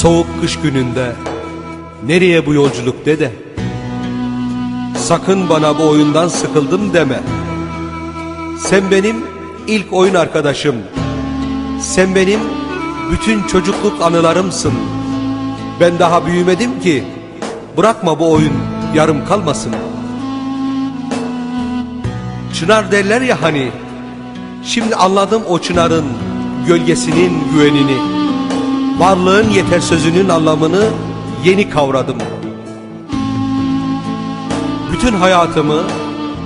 Soğuk kış gününde nereye bu yolculuk dede? Sakın bana bu oyundan sıkıldım deme. Sen benim ilk oyun arkadaşım. Sen benim bütün çocukluk anılarımsın. Ben daha büyümedim ki. Bırakma bu oyun yarım kalmasın. Çınar derler ya hani. Şimdi anladım o çınarın gölgesinin güvenini. Varlığın yeter sözünün anlamını yeni kavradım. Bütün hayatımı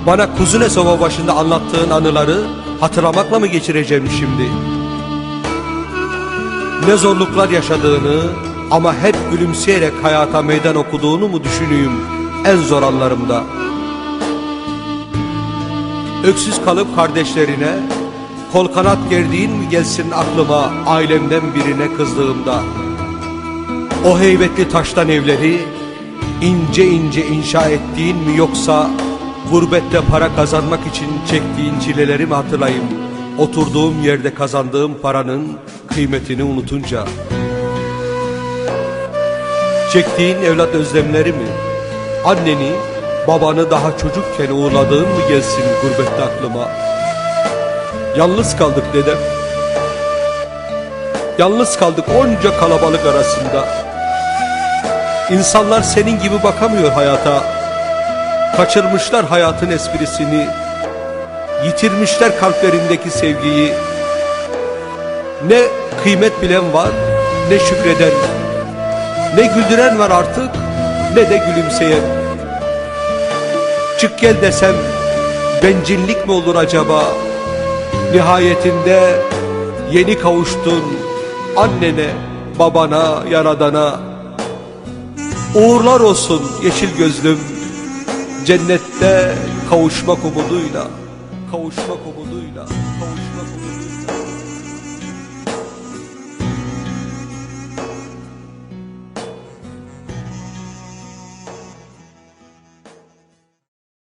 bana Kuzune Sova başında anlattığın anıları hatırlamakla mı geçireceğim şimdi? Ne zorluklar yaşadığını ama hep gülümseyerek hayata meydan okuduğunu mu düşüneyim en zor anlarımda? Öksüz kalıp kardeşlerine kol kanat gerdiğin mi gelsin aklıma ailemden birine kızdığımda? O heybetli taştan evleri ince ince inşa ettiğin mi yoksa gurbette para kazanmak için çektiğin çileleri mi hatırlayayım? Oturduğum yerde kazandığım paranın kıymetini unutunca. Çektiğin evlat özlemleri mi? Anneni, babanı daha çocukken uğurladığın mı gelsin gurbette aklıma? Yalnız kaldık dedem. Yalnız kaldık onca kalabalık arasında. İnsanlar senin gibi bakamıyor hayata. Kaçırmışlar hayatın esprisini. Yitirmişler kalplerindeki sevgiyi. Ne kıymet bilen var, ne şükreden. Ne güldüren var artık, ne de gülümseyen. Çık gel desem, bencillik mi olur acaba? Nihayetinde yeni kavuştun annene, babana, yaradana. Uğurlar olsun yeşil gözlüm, cennette kavuşmak umuduyla, kavuşmak umuduyla, kavuşmak umuduyla.